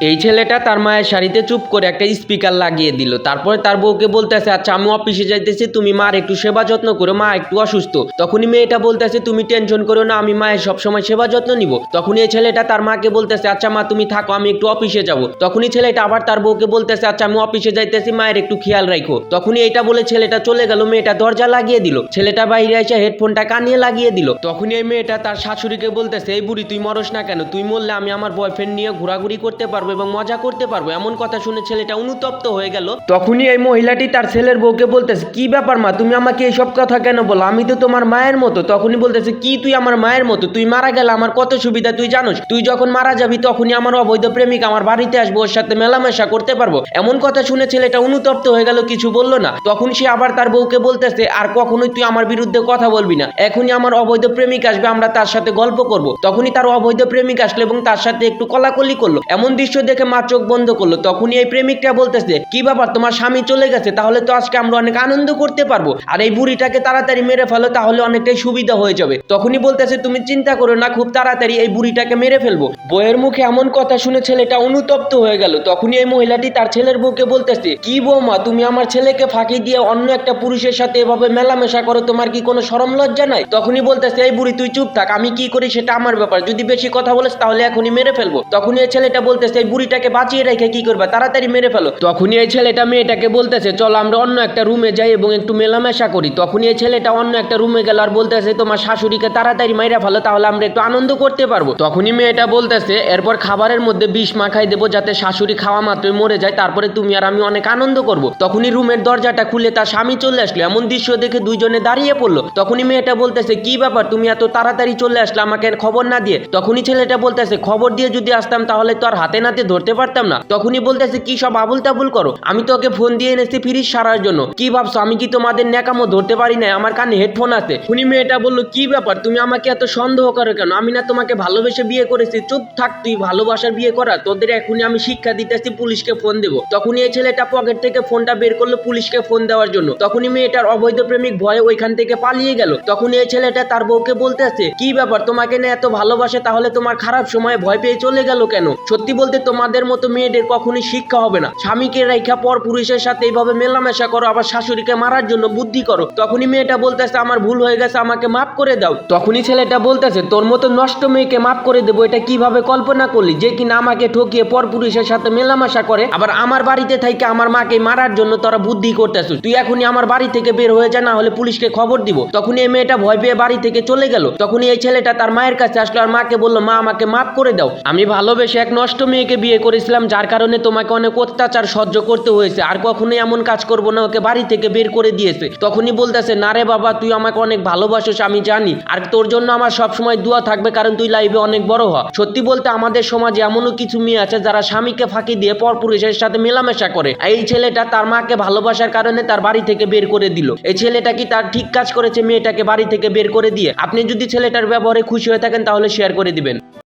এই ছেলেটা তার মায়ের শাড়িতে চুপ করে একটা স্পিকার লাগিয়ে দিল। তারপরে তার বউকে বলতেছে আচ্ছা আমি অফিসে যাইতেছি, তুমি মার একটু সেবা যত্ন করো, মা একটু অসুস্থ। তখনই মেয়েটা বলতেছে, তুমি টেনশন করো না, আমি মায়ের সবসময় সেবা যত্ন নিব। তখনই এই ছেলেটা তার মাকে বলতেছে আচ্ছা মা, তুমি থাকো, আমি একটু অফিসে যাব। তখনই ছেলেটা আবার তার বউকে বলতেছে আচ্ছা আমি অফিসে যাইতেছি, মায়ের একটু খেয়াল রাখো তখনই এটা বলে ছেলেটা চলে গেল, মেয়েটা দরজা লাগিয়ে দিল। ছেলেটা বাইরে এসে হেডফোনটা কানিয়ে লাগিয়ে দিল। তখনই এই মেয়েটা তার শাশুড়িকে বলতেছে, এই বুড়ি, তুই মরস না কেন? তুই মরলে আমি আমার বয়ফ্রেন্ড নিয়ে ঘোরাঘুরি করতে পারব এবং মজা করতে পারব। এমন কথা শুনে ছেলেটা অনুতপ্ত হয়ে গেল। তখনই এই মহিলাটি তার ছেলের বউকে বলতেছে, কি ব্যাপার মা, তুমি আমাকে এইসব কথা কেন বলো? আমি তো তোমার মায়ের মতো। তখনই বলতেছে, কি তুই আমার মায়ের মতো? তুই মারা গেলে আমার কত সুবিধা, তুই জানোস? তুই যখন মারা যাবি তখনই আমার অবৈধ প্রেমিক আমার বাড়িতে আসব, ওর সাথে মেলামেশা করতে পারব। এমন কথা শুনে ছেলেটা অনুতপ্ত হয়ে গেল, কিছু বলল না। তখন সে আবার তার বউকে বলতেছে, আর কখনোই তুই আমার বিরুদ্ধে কথা বলবি না। এখনই আমার অবৈধ প্রেমিক আসবে, আমরা তার সাথে গল্প করব। তখনই তার অবৈধ প্রেমিক আসলো এবং তার সাথে একটু কলাকলি করল। এমন দৃশ্য দেখে মা চোখ বন্ধ করল। তখনই এই প্রেমিকটা বলতেছে, কি ব্যাপার? তোমার স্বামী চলে গেছে, তাহলে তো আজকে আমরা অনেক আনন্দ করতে পারব। আর এই বুড়িটাকে তাড়াতাড়ি মেরে ফেলো, তাহলে অনেকটাই সুবিধা হয়ে যাবে। তখনই বলতেছে, তুমি চিন্তা করো না, খুব তাড়াতাড়ি এই বুড়িটাকে মেরে ফেলব। বইয়ের মুখে এমন কথা শুনে ছেলেটা অনুতপ্ত হয়ে গেল। তখনই এই মহিলাটি তার ছেলের বউকে বলতেছে, কি বৌমা, তুমি আমার ছেলেকে ফাঁকি দিয়ে অন্য একটা পুরুষের সাথে এভাবে মেলামেশা করো, তোমার কি কোনো সরম লজ্জা নাই? তখনই বলতেছে, এই বুড়ি, তুই চুপ থাক, আমি কি করি সেটা আমার ব্যাপার। যদি বেশি কথা বলিস, তাহলে এখনই মেরে ফেলব। তখনই এই ছেলেটা বলতেছে বুড়িটাকে বাঁচিয়ে রেখে কি করবে? তাড়াতাড়ি মেরে ফেলো। তখনই এই ছেলেটা মেয়েটাকে বলতেছে, চলো, আমরা অন্য একটা রুমে যাই এবং একটু মেলামেশা করি। তখনই এই ছেলেটা অন্য একটা রুমে গেল আর বলতেছে, তোমার শাশুড়িকে তাড়াতাড়ি মাইরা ফেলো, তাহলে আমরা একটু আনন্দ করতে পারব। তখনই মেয়েটা বলতেছে, এরপর খাবারের মধ্যে বিষ মাখাই দেবো যাতে শাশুড়ি খাওয়া মাত্রই মরে যায়, তারপরে তুমি আর আমি অনেক আনন্দ করব। তখনই রুমের দরজাটা খুলে তার স্বামী চলে আসলো। এমন দৃশ্য দেখে দুইজনে দাঁড়িয়ে পড়ল। তখনই মেয়েটা বলতেছে, কি ব্যাপার? তুমি এত তাড়াতাড়ি চলে আসলে আমাকে খবর না দিয়ে? তখনই ছেলেটা বলতেছে, খবর দিয়ে যদি আসতাম তাহলে তো আর হাতে নাতে ধরতে পারতাম না। তখনই বলতেছে কি সব আবুল তাবুল করো? আমি তোকে ফোন দিয়ে এনেছি ফ্রিজ সারার জন্য। কি ভাবছ? আমি কি তোমাদের ন্যাকামো ধরতে পারি না আমার কানে হেডফোন আছে। উনি মেয়েটা বলল, কি ব্যাপার? তুমি আমাকে এত সন্দেহ করো কেন? আমি না তোমাকে ভালোবেসে বিয়ে করেছি। চুপ থাক, তুই ভালোবাসার বিয়ে করা। তোদের এখনই আমি শিক্ষা দিতেছি পুলিশকে ফোন দেবো। তখনই এই ছেলেটা পকেট থেকে ফোনটা বের করল পুলিশকে ফোন দেওয়ার জন্য। তখনই মেয়েটার অবৈধ প্রেমিক ভয়ে ওইখান থেকে পালিয়ে গেল। তখন এই ছেলেটা তার বউকে বলতেছে কি ব্যাপার? তোমাকে না এত ভালোবাসে? তাহলে তোমার খারাপ সময়ে ভয় পেয়ে চলে গেল কেন? সত্যি বলতে তোমাদের মতো মেয়েদের কখনোই শিক্ষা হবে না। স্বামীকে রেখা পর পুরুষের সাথে এইভাবে মেলামেশা করো, আবার শাশুড়িকে মারার জন্য বুদ্ধি করো। তখনই মেয়েটা বলতেছে, আমার ভুল হয়ে গেছে, আমাকে মাফ করে দাও। তখনই ছেলেটা বলতেছে, তোর মতো নষ্ট মেয়েকে মাফ করে দেবো, এটা কীভাবে কল্পনা করলি? যে কিনা আমাকে ঠকিয়ে পর পুরুষের সাথে মেলামেশা করে, আবার আমার বাড়িতে থেকে আমার মাকে মারার জন্য তোরা বুদ্ধি করতেছিস তুই এখনই আমার বাড়ি থেকে বের হয়ে যা না হলে পুলিশকে খবর দিব। তখনই এই মেয়েটা ভয় পেয়ে বাড়ি থেকে চলে গেল। তখনই এই ছেলেটা তার মায়ের কাছে আসলো আর মাকে বলল, মা, আমাকে মাফ করে দাও। আমি ভালোবেসে এক নষ্ট মেয়েকে বিয়ে করেছিলাম, যার কারণে তোমাকে অনেক অত্যাচার সহ্য করতে হয়েছে। আর কখনোই এমন কাজ করব না, ওকে বাড়ি থেকে বের করে দিয়েছে। তখনই বলতেছে, না রে বাবা, তুই আমাকে অনেক ভালোবাসিস, আমি জানি। আর তোর জন্য আমার সবসময় দোয়া থাকবে, কারণ তুই লাইভে অনেক বড় হ। সত্যি বলতে আমাদের সমাজে এমনও কিছু মেয়ে আছে, যারা স্বামীকে ফাঁকি দিয়ে পরপুরুষের সাথে মেলামেশা করে। আর এই ছেলেটা তার মাকে ভালোবাসার কারণে তার বাড়ি থেকে বের করে দিল। এই ছেলেটা কি তার ঠিক কাজ করেছে, মেয়েটাকে বাড়ি থেকে বের করে দিয়ে? আপনি যদি ছেলেটার ব্যবহারে খুশি হয়ে থাকেন, তাহলে শেয়ার করে দিবেন।